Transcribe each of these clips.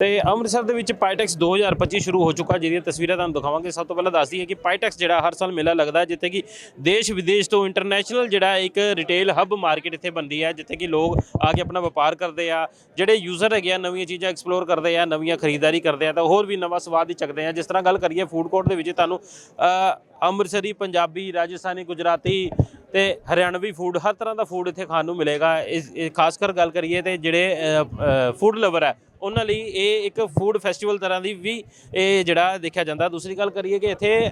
ਤੇ ਅੰਮ੍ਰਿਤਸਰ ਦੇ ਵਿੱਚ ਪਾਈਟੈਕਸ 2025 ਸ਼ੁਰੂ ਹੋ ਚੁੱਕਾ, ਜਿਹਦੀਆਂ ਤਸਵੀਰਾਂ ਤੁਹਾਨੂੰ ਦਿਖਾਵਾਂਗੇ। ਸਭ ਤੋਂ ਪਹਿਲਾਂ ਦੱਸਦੀ ਹੈ ਕਿ ਪਾਈਟੈਕਸ ਜਿਹੜਾ ਹਰ ਸਾਲ ਮੇਲਾ ਲੱਗਦਾ ਜਿੱਥੇ ਕਿ ਦੇਸ਼ ਵਿਦੇਸ਼ ਤੋਂ ਇੰਟਰਨੈਸ਼ਨਲ ਜਿਹੜਾ ਇੱਕ ਰਿਟੇਲ ਹੱਬ ਮਾਰਕੀਟ ਇੱਥੇ ਬਣਦੀ ਹੈ, ਜਿੱਥੇ ਕਿ ਲੋਕ ਆ ਕੇ ਆਪਣਾ ਵਪਾਰ ਕਰਦੇ ਆ, ਜਿਹੜੇ ਯੂਜ਼ਰ ਹੈਗੇ ਆ, ਨਵੀਆਂ ਚੀਜ਼ਾਂ ਐਕਸਪਲੋਰ ਕਰਦੇ ਆ, ਨਵੀਆਂ ਖਰੀਦਦਾਰੀ ਕਰਦੇ ਆ, ਤਾਂ ਹੋਰ ਵੀ ਨਵਾਂ ਸਵਾਦ ਹੀ ਚੱਕਦੇ ਆ। ਜਿਸ ਤਰ੍ਹਾਂ ਗੱਲ ਕਰੀਏ ਫੂਡ ਕੋਰਟ ਦੇ ਵਿੱਚ ਤੁਹਾਨੂੰ ਅੰਮ੍ਰਿਤਸਰੀ, ਪੰਜਾਬੀ, ਰਾਜਸਥਾਨੀ, ਗੁਜਰਾਤੀ ਤੇ ਹਰਿਆਣਵੀ ਫੂਡ ਹਰ ਤਰ੍ਹਾਂ ਦਾ ਫੂਡ ਇੱਥੇ ਖਾਣ ਨੂੰ ਮਿਲੇਗਾ। ਇਸ ਖਾਸ ਕਰ ਗੱਲ ਕਰੀਏ ਤੇ ਜਿਹੜੇ ਫੂਡ ਲਵਰ ਹੈ, ਉਹਨਾਂ ਲਈ ਇਹ ਇੱਕ ਫੂਡ ਫੈਸਟੀਵਲ ਤਰ੍ਹਾਂ ਦੀ ਵੀ ਇਹ ਜਿਹੜਾ ਦੇਖਿਆ ਜਾਂਦਾ। ਦੂਸਰੀ ਗੱਲ ਕਰੀਏ ਕਿ ਇੱਥੇ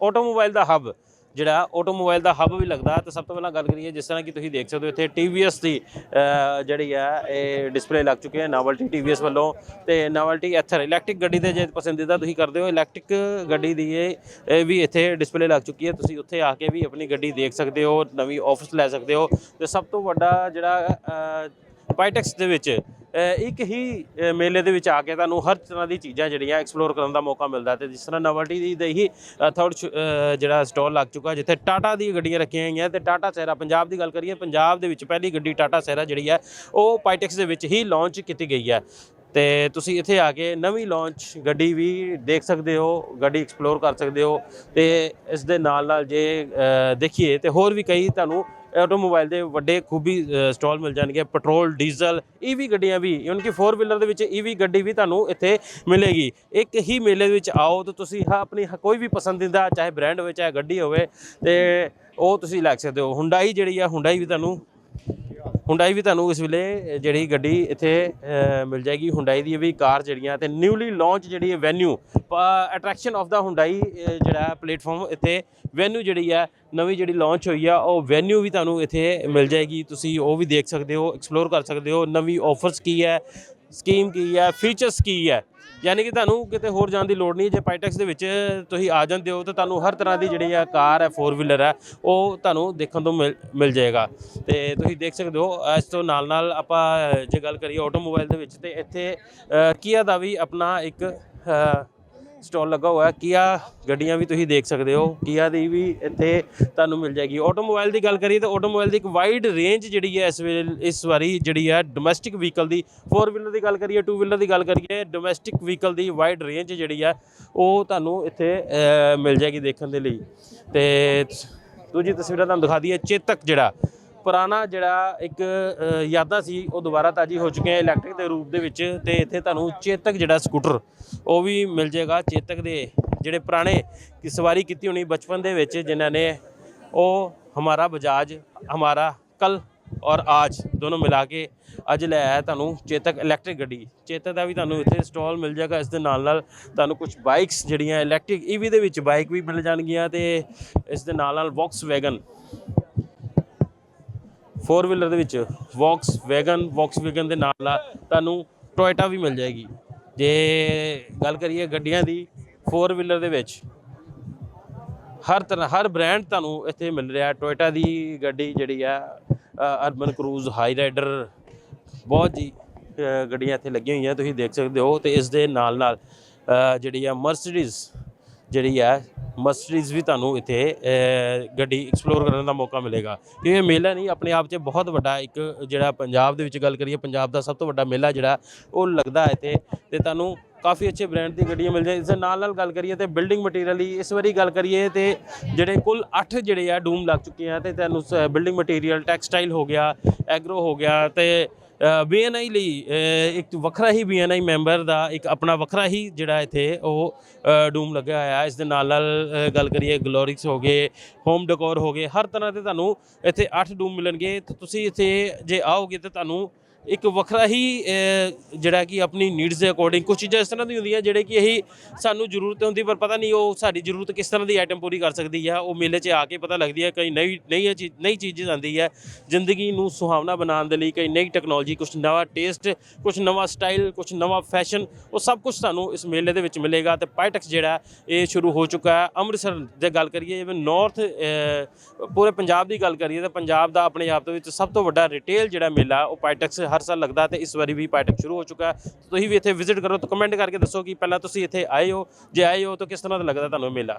ਆਟੋਮੋਬਾਈਲ ਦਾ ਹੱਬ ਜਿਹੜਾ ਆਟੋਮੋਬਾਈਲ ਦਾ ਹੱਬ ਵੀ ਲੱਗਦਾ ਤਾਂ ਸਭ ਤੋਂ ਪਹਿਲਾਂ ਗੱਲ ਕਰੀਏ, ਜਿਸ ਤਰ੍ਹਾਂ ਕਿ ਤੁਸੀਂ ਦੇਖ ਸਕਦੇ ਹੋ, ਇੱਥੇ TVS ਦੀ ਜਿਹੜੀ ਹੈ, ਇਹ ਡਿਸਪਲੇ ਲੱਗ ਚੁੱਕੀ ਹੈ ਨਾਵਲਟੀ TVS ਵੱਲੋਂ। ਤੇ ਨਾਵਲਟੀ ਐਥਰ ਇਲੈਕਟ੍ਰਿਕ ਗੱਡੀ ਦੇ ਜੇ ਪਸੰਦੀਦਾ ਤੁਸੀਂ ਕਰਦੇ ਹੋ ਇਲੈਕਟ੍ਰਿਕ ਗੱਡੀ ਦੀ ਇਹ ਵੀ ਇੱਥੇ ਡਿਸਪਲੇ ਲੱਗ ਚੁੱਕੀ ਹੈ। ਤੁਸੀਂ ਉੱਥੇ ਆ ਕੇ ਵੀ ਆਪਣੀ ਗੱਡੀ ਦੇਖ ਸਕਦੇ ਹੋ, ਨਵੀਂ ਆਫਿਸ ਲੈ ਸਕਦੇ ਹੋ। ਤੇ ਸਭ ਤੋਂ ਵੱਡਾ ਜਿਹੜਾ ਪਾਈਟੈਕਸ ਦੇ ਵਿੱਚ ਇੱਕ ਹੀ ਮੇਲੇ ਦੇ ਵਿੱਚ ਆ ਕੇ ਤੁਹਾਨੂੰ ਹਰ ਤਰ੍ਹਾਂ ਦੀ ਚੀਜ਼ਾਂ ਜਿਹੜੀਆਂ ਐਕਸਪਲੋਰ ਕਰਨ ਦਾ ਮੌਕਾ ਮਿਲਦਾ ਤੇ ਜਿਸ ਤਰ੍ਹਾਂ ਨਵਲਟੀ ਦੀ ਦੇ ਹੀ ਥਰਡ ਜਿਹੜਾ ਸਟਾਲ ਲੱਗ ਚੁੱਕਾ ਜਿੱਥੇ ਟਾਟਾ ਦੀ ਗੱਡੀਆਂ ਰੱਖੀਆਂ ਹੋਈਆਂ ਤੇ ਟਾਟਾ ਸਹਿਰਾ ਪੰਜਾਬ ਦੀ ਗੱਲ ਕਰੀਏ, ਪੰਜਾਬ ਦੇ ਵਿੱਚ ਪਹਿਲੀ ਗੱਡੀ ਟਾਟਾ ਸਹਿਰਾ ਜਿਹੜੀ ਹੈ, ਉਹ ਪਾਈਟੈਕਸ ਦੇ ਵਿੱਚ ਹੀ ਲਾਂਚ ਕੀਤੀ ਗਈ ਹੈ। ਤੇ ਤੁਸੀਂ ਇੱਥੇ ਆ ਕੇ ਨਵੀਂ ਲਾਂਚ ਗੱਡੀ ਵੀ ਦੇਖ ਸਕਦੇ ਹੋ, ਗੱਡੀ ਐਕਸਪਲੋਰ ਕਰ ਸਕਦੇ ਹੋ ਤੇ ਇਸ ਦੇ ਨਾਲ ਨਾਲ ਜੇ ਦੇਖੀਏ ਤੇ ਹੋਰ ਵੀ ਕਈ ਤੁਹਾਨੂੰ ਆਟੋਮੋਬਾਈਲ ਦੇ ਵੱਡੇ ਖੂਬੀ ਸਟਾਲ ਮਿਲ ਜਾਣਗੇ, ਪੈਟਰੋਲ, ਡੀਜ਼ਲ ਈਵੀ ਗੱਡੀਆਂ ਵੀ ਇਵਨ ਕਿ 4 ਵੀਲਰ ਦੇ ਵਿੱਚ ਈਵੀ ਗੱਡੀ ਵੀ ਤੁਹਾਨੂੰ ਇੱਥੇ ਮਿਲੇਗੀ। ਇੱਕ ਹੀ ਮੇਲੇ ਦੇ ਵਿੱਚ ਆਓ ਤਾਂ ਤੁਸੀਂ ਹਾਂ ਆਪਣੀ ਹ- ਕੋਈ ਵੀ ਪਸੰਦੀਦਾ, ਚਾਹੇ ਬ੍ਰਾਂਡ ਹੋਵੇ, ਚਾਹੇ ਗੱਡੀ ਹੋਵੇ, ਤੇ ਉਹ ਤੁਸੀਂ ਲੈ ਸਕਦੇ ਹੋ। ਹੁੰਡਾਈ ਜਿਹੜੀ ਆ ਹੁੰਡਾਈ ਵੀ ਤੁਹਾਨੂੰ ਹੁੰਡਾਈ ਵੀ ਤੁਹਾਨੂੰ ਇਸ ਵੇਲੇ ਜਿਹੜੀ ਗੱਡੀ ਇੱਥੇ ਮਿਲ ਜਾਏਗੀ। ਹੁੰਡਾਈ ਦੀ ਵੀ ਕਾਰ ਜਿਹੜੀਆਂ ਤੇ ਨਿਊਲੀ ਲਾਂਚ ਜਿਹੜੀ ਹੈ ਵੈਨਿਊ ਅਟਰੈਕਸ਼ਨ ਆਫ ਦਾ ਹੁੰਡਾਈ ਜਿਹੜਾ ਪਲੇਟਫਾਰਮ ਇੱਥੇ। ਵੈਨਿਊ ਜਿਹੜੀ ਹੈ ਨਵੀਂ ਜਿਹੜੀ ਲਾਂਚ ਹੋਈ ਆ, ਉਹ ਵੈਨਿਊ ਵੀ ਤੁਹਾਨੂੰ ਇੱਥੇ ਮਿਲ ਜਾਏਗੀ। ਤੁਸੀਂ ਉਹ ਵੀ ਦੇਖ ਸਕਦੇ ਹੋ ਐਕਸਪਲੋਰ ਕਰ ਸਕਦੇ ਹੋ। ਨਵੀਂ ਆਫਰਸ ਕੀ ਹੈ ਸਕੀਮ ਕੀ ਹੈ, ਫੀਚਰਸ ਕੀ ਹੈ? ਯਾਨੀ ਕਿ ਤੁਹਾਨੂੰ ਕਿਤੇ ਹੋਰ ਜਾਣ ਦੀ ਲੋੜ ਨਹੀਂ, ਜੇ ਪਾਈਟੈਕਸ ਦੇ ਵਿੱਚ ਤੁਸੀਂ ਆ ਜਾਂਦੇ ਹੋ, ਤਾਂ ਤੁਹਾਨੂੰ ਹਰ ਤਰ੍ਹਾਂ ਦੀ ਜਿਹੜੀ ਆ ਕਾਰ ਹੈ 4 ਵੀਲਰ ਹੈ, ਉਹ ਤੁਹਾਨੂੰ ਦੇਖਣ ਤੋਂ ਮਿਲ ਮਿਲ ਜਾਏਗਾ। ਤੇ ਤੁਸੀਂ ਦੇਖ ਸਕਦੇ ਹੋ, ਇਸ ਤੋਂ ਨਾਲ ਨਾਲ ਆਪਾਂ ਜੇ ਗੱਲ ਕਰੀਏ ਆਟੋਮੋਬਾਈਲ ਦੇ ਵਿੱਚ, ਤੇ ਇੱਥੇ ਕੀਆ ਦਾ ਵੀ ਆਪਣਾ ਇੱਕ ਸਟਾਲ ਲੱਗਾ ਹੋਇਆ ਹੈ ਕੀਆ ਗੱਡੀਆਂ ਵੀ ਤੁਸੀਂ ਦੇਖ ਸਕਦੇ ਹੋ, ਕੀਆ ਦੀ ਵੀ ਇੱਥੇ ਤੁਹਾਨੂੰ ਮਿਲ ਜਾਏਗੀ। ਆਟੋਮੋਬਾਈਲ ਦੀ ਗੱਲ ਕਰੀਏ ਤਾਂ ਆਟੋਮੋਬਾਈਲ ਦੀ ਇੱਕ ਵਾਈਡ ਰੇਂਜ ਜਿਹੜੀ ਹੈ ਇਸ ਵੇਲੇ, ਇਸ ਵਾਰੀ ਜਿਹੜੀ ਹੈ ਡੋਮੈਸਟਿਕ ਵਹੀਕਲ ਦੀ 4 ਵੀਲਰ ਦੀ ਗੱਲ ਕਰੀਏ 2 ਵੀਲਰ ਦੀ ਗੱਲ ਕਰੀਏ ਡੋਮੈਸਟਿਕ ਵਹੀਕਲ ਦੀ ਵਾਈਡ ਰੇਂਜ ਜਿਹੜੀ ਹੈ, ਉਹ ਤੁਹਾਨੂੰ ਇੱਥੇ ਮਿਲ ਜਾਏਗੀ ਦੇਖਣ ਦੇ ਲਈ। ਤੇ ਦੂਜੀ ਤਸਵੀਰਾਂ ਤੁਹਾਨੂੰ ਦਿਖਾ ਦਈਏ, ਚੇਤਕ ਜਿਹੜਾ ਪੁਰਾਣਾ ਜਿਹੜਾ ਇੱਕ ਯਾਦਾਂ ਸੀ, ਉਹ ਦੁਬਾਰਾ ਤਾਜੀ ਹੋ ਚੁੱਕੀਆਂ ਇਲੈਕਟ੍ਰਿਕ ਦੇ ਰੂਪ ਦੇ ਵਿੱਚ ਤੇ ਇੱਥੇ ਤੁਹਾਨੂੰ ਚੇਤਕ ਜਿਹੜਾ ਸਕੂਟਰ, ਉਹ ਵੀ ਮਿਲ ਜਾਏਗਾ। ਚੇਤਕ ਦੇ ਜਿਹੜੇ ਪੁਰਾਣੇ ਕੀ ਸਵਾਰੀ ਕੀਤੀ ਹੋਣੀ ਬਚਪਨ ਦੇ ਵਿੱਚ, ਜਿਨ੍ਹਾਂ ਨੇ ਉਹ ਹਮਾਰਾ ਬਜਾਜ, ਹਮਾਰਾ ਕੱਲ ਔਰ ਆਜ ਦੋਨੋਂ ਮਿਲਾ ਕੇ ਅੱਜ ਲੈ ਆਇਆ ਤੁਹਾਨੂੰ ਚੇਤਕ ਇਲੈਕਟ੍ਰਿਕ ਗੱਡੀ। ਚੇਤਕ ਦਾ ਵੀ ਤੁਹਾਨੂੰ ਇੱਥੇ ਸਟਾਲ ਮਿਲ ਜਾਏਗਾ। ਇਸ ਦੇ ਨਾਲ ਨਾਲ ਤੁਹਾਨੂੰ ਕੁਝ ਬਾਈਕਸ ਜਿਹੜੀਆਂ ਇਲੈਕਟ੍ਰਿਕ ਈਵੀ ਦੇ ਵਿੱਚ ਬਾਈਕ ਵੀ ਮਿਲ ਜਾਣਗੀਆਂ ਤੇ ਇਸ ਦੇ ਨਾਲ ਨਾਲ ਵੌਕਸ ਫੋਰ ਵੀਲਰ ਦੇ ਵਿੱਚ ਵੌਕਸ ਵੈਗਨ ਵੌਕਸ ਵੈਗਨ ਦੇ ਨਾਲ ਨਾਲ ਤੁਹਾਨੂੰ ਟੋਇਟਾ ਵੀ ਮਿਲ ਜਾਏਗੀ। ਜੇ ਗੱਲ ਕਰੀਏ ਗੱਡੀਆਂ ਦੀ ਫੋਰ ਵੀਲਰ ਦੇ ਵਿੱਚ ਹਰ ਤਰ੍ਹਾਂ, ਹਰ ਬ੍ਰਾਂਡ ਤੁਹਾਨੂੰ ਇੱਥੇ ਮਿਲ ਰਿਹਾ। ਟੋਇਟਾ ਦੀ ਗੱਡੀ ਜਿਹੜੀ ਆ ਅਰਬਨ ਕਰੂਜ਼ ਹਾਈ ਰਾਈਡਰ ਬਹੁਤ ਜੀ ਗੱਡੀਆਂ ਇੱਥੇ ਲੱਗੀਆਂ ਹੋਈਆਂ, ਤੁਸੀਂ ਦੇਖ ਸਕਦੇ ਹੋ ਤੇ ਇਸ ਦੇ ਨਾਲ ਨਾਲ ਜਿਹੜੀ ਆ ਮਰਸੀਡੀਜ਼ ਜਿਹੜੀ ਹੈ ਮਸਟਰੀਜ਼ ਵੀ ਤੁਹਾਨੂੰ ਇੱਥੇ ਗੱਡੀ ਐਕਸਪਲੋਰ ਕਰਨ ਦਾ ਮੌਕਾ ਮਿਲੇਗਾ। ਇਹ ਮੇਲਾ ਨਹੀਂ, ਆਪਣੇ ਆਪ 'ਚ ਬਹੁਤ ਵੱਡਾ ਇੱਕ ਜਿਹੜਾ ਪੰਜਾਬ ਦੇ ਵਿੱਚ ਗੱਲ ਕਰੀਏ, ਪੰਜਾਬ ਦਾ ਸਭ ਤੋਂ ਵੱਡਾ ਮੇਲਾ ਜਿਹੜਾ, ਉਹ ਲੱਗਦਾ ਹੈ ਇੱਥੇ। ਤੇ ਤੁਹਾਨੂੰ ਕਾਫੀ ਅੱਛੇ ਬ੍ਰਾਂਡ ਦੀ ਗੱਡੀਆਂ ਮਿਲ ਜਾਏ ਇਸ ਦੇ ਨਾਲ ਨਾਲ ਗੱਲ ਕਰੀਏ ਤੇ ਬਿਲਡਿੰਗ ਮਟੀਰੀਅਲ ਦੀ, ਇਸ ਵਾਰੀ ਗੱਲ ਕਰੀਏ ਤੇ ਜਿਹੜੇ ਕੁੱਲ 8 ਜਿਹੜੇ ਆ, ਡੂਮ ਲੱਗ ਚੁੱਕੇ ਆ ਤੇ ਤੁਹਾਨੂੰ ਬਿਲਡਿੰਗ ਮਟੀਰੀਅਲ ਟੈਕਸਟਾਈਲ ਹੋ ਗਿਆ ਐਗਰੋ ਹੋ ਗਿਆ ਤੇ ਬੀਐਨਆਈ ਲਈ ਇੱਕ ਵੱਖਰਾ ਹੀ ਬੀਐਨਆਈ ਮੈਂਬਰ ਦਾ ਇੱਕ ਆਪਣਾ ਵੱਖਰਾ ਹੀ ਜਿਹੜਾ ਇੱਥੇ ਉਹ ਡੂਮ ਲੱਗਿਆ ਹੋਇਆ ਹੈ। ਇਸ ਦੇ ਨਾਲ ਨਾਲ ਗੱਲ ਕਰੀਏ ਗਲੋਰਿਕਸ ਹੋ ਗਏ ਹੋਮ ਡੈਕੋਰ ਹੋ ਗਏ, ਹਰ ਤਰ੍ਹਾਂ ਦੇ ਤੁਹਾਨੂੰ ਇੱਥੇ 8 ਡੂਮ ਮਿਲਣਗੇ ਤੁਸੀਂ ਇੱਥੇ ਜੇ ਆਓਗੇ ਤਾਂ ਤੁਹਾਨੂੰ ਇੱਕ ਵੱਖਰਾ ਹੀ ਜਿਹੜਾ ਕਿ ਆਪਣੀ ਨੀਡਸ ਦੇ ਅਕੋਰਡਿੰਗ ਕੁਝ ਚੀਜ਼ਾਂ ਇਸ ਤਰ੍ਹਾਂ ਦੀ ਹੁੰਦੀਆਂ ਜਿਹੜੇ ਕਿ ਇਹੀ ਸਾਨੂੰ ਜ਼ਰੂਰਤ ਹੁੰਦੀ, ਪਰ ਪਤਾ ਨਹੀਂ ਉਹ ਸਾਡੀ ਜ਼ਰੂਰਤ ਕਿਸ ਤਰ੍ਹਾਂ ਦੀ ਆਈਟਮ ਪੂਰੀ ਕਰ ਸਕਦੀ ਹੈ ਉਹ ਮੇਲੇ 'ਚ ਆ ਕੇ ਪਤਾ ਲੱਗਦੀ ਹੈ ਕਈ ਨਈ ਨਈ ਚੀਜ਼ ਨਈ ਚੀਜ਼ ਆਉਂਦੀ ਹੈ ਜ਼ਿੰਦਗੀ ਨੂੰ ਸੁਹਾਵਣਾ ਬਣਾਉਣ ਦੇ ਲਈ ਕਈ ਨਈ ਟੈਕਨੋਲੋਜੀ ਕੁਝ ਨਵਾਂ ਟੇਸਟ ਕੁਝ ਨਵਾਂ ਸਟਾਈਲ ਕੁਝ ਨਵਾਂ ਫੈਸ਼ਨ ਉਹ ਸਭ ਕੁਝ ਸਾਨੂੰ ਇਸ ਮੇਲੇ ਦੇ ਵਿੱਚ ਮਿਲੇਗਾ ਤੇ ਪਾਈਟੈਕਸ ਜਿਹੜਾ, ਇਹ ਸ਼ੁਰੂ ਹੋ ਚੁੱਕਾ ਹੈ। ਅੰਮ੍ਰਿਤਸਰ ਜੇ ਗੱਲ ਕਰੀਏ ਇਵਨ ਨਾਰਥ ਪੂਰੇ ਪੰਜਾਬ ਦੀ ਗੱਲ ਕਰੀਏ ਤਾਂ ਪੰਜਾਬ ਦਾ ਆਪਣੇ ਆਪ ਦੇ ਵਿੱਚ ਸਭ ਤੋਂ ਵੱਡਾ ਰਿਟੇਲ ਜਿਹੜਾ ਮੇਲਾ, ਉਹ ਪਾਈਟੈਕਸ ਹਰ ਸਾਲ ਲੱਗਦਾ ਤੇ ਇਸ ਵਾਰੀ ਵੀ ਪਾਈਟੈਕਸ ਸ਼ੁਰੂ ਹੋ ਚੁੱਕਾ ਹੈ। ਤੁਸੀਂ ਵੀ ਇੱਥੇ ਵਿਜ਼ਿਟ ਕਰੋ ਤਾਂ ਕਮੈਂਟ ਕਰਕੇ ਦੱਸੋ ਕਿ ਪਹਿਲਾਂ ਤੁਸੀਂ ਇੱਥੇ ਆਏ ਹੋ। ਜੇ ਆਏ ਹੋ ਤਾਂ ਕਿਸ ਤਰ੍ਹਾਂ ਦਾ ਲੱਗਦਾ ਤੁਹਾਨੂੰ ਇਹ ਮੇਲਾ?